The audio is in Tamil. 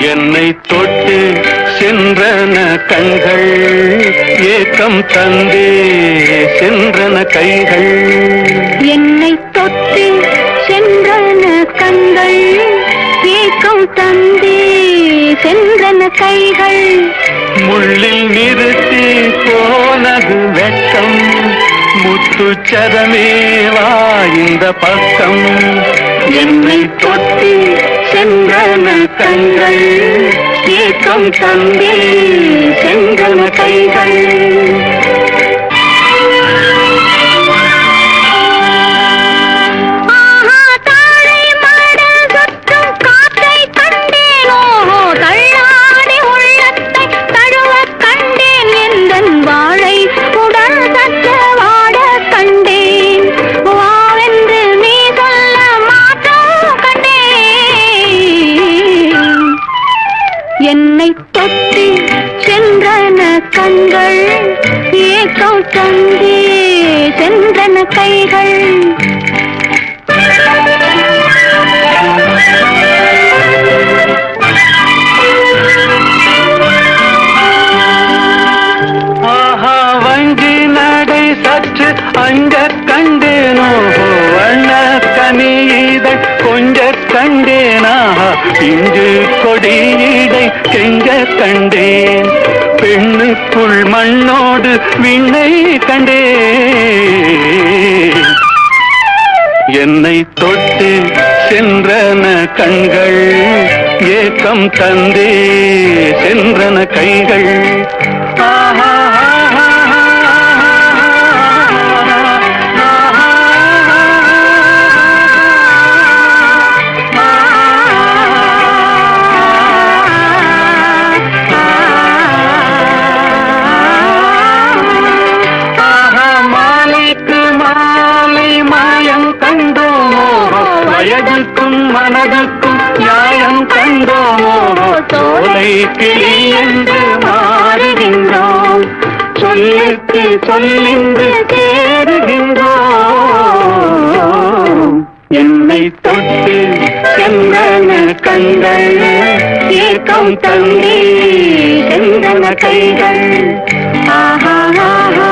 என்னை தொட்டு சென்றன கண்கள் ஏக்கம் தந்தே சென்றன கைகள். என்னை தொட்டு சென்றன கண்கள் ஏக்கம் தந்தே சென்றன கைகள். முள்ளில் நிறுத்தி போனது வெட்கம் முத்துச்சரமே வா இந்த பக்கம். என்னை தொட்டு சென்றன கண்கள் ஏக்கம் தம்பி சென்றன கைகள். என்னை சென்றன கண்கள். ஏக்கம் தந்தி சென்றன கைகள். ஆஹா வஞ்சி நடை சற்று அங்க கண்டேனோ கொஞ்ச கண்டேனா? இங்கு கொடியிடை கெஞ்ச கண்டேன். பெண்ணுக்குள் மண்ணோடு விண்ணை கண்டேன். என்னை தொட்டு சென்றன கண்கள் ஏக்கம் தந்தே சென்றன கைகள். வயதுக்கும் மனதுக்கும் நியாயம் கண்டோமோ? சோலை கிளி என்று மாறுகின்றோம். சொல்லுக்கு சொல்லின்று சேருகின்றோம் என்னை தொட்டு சென்றன கண்கள் ஏக்கம் தந்தே சென்றன கைகள். ஆஹா, ஆஹா,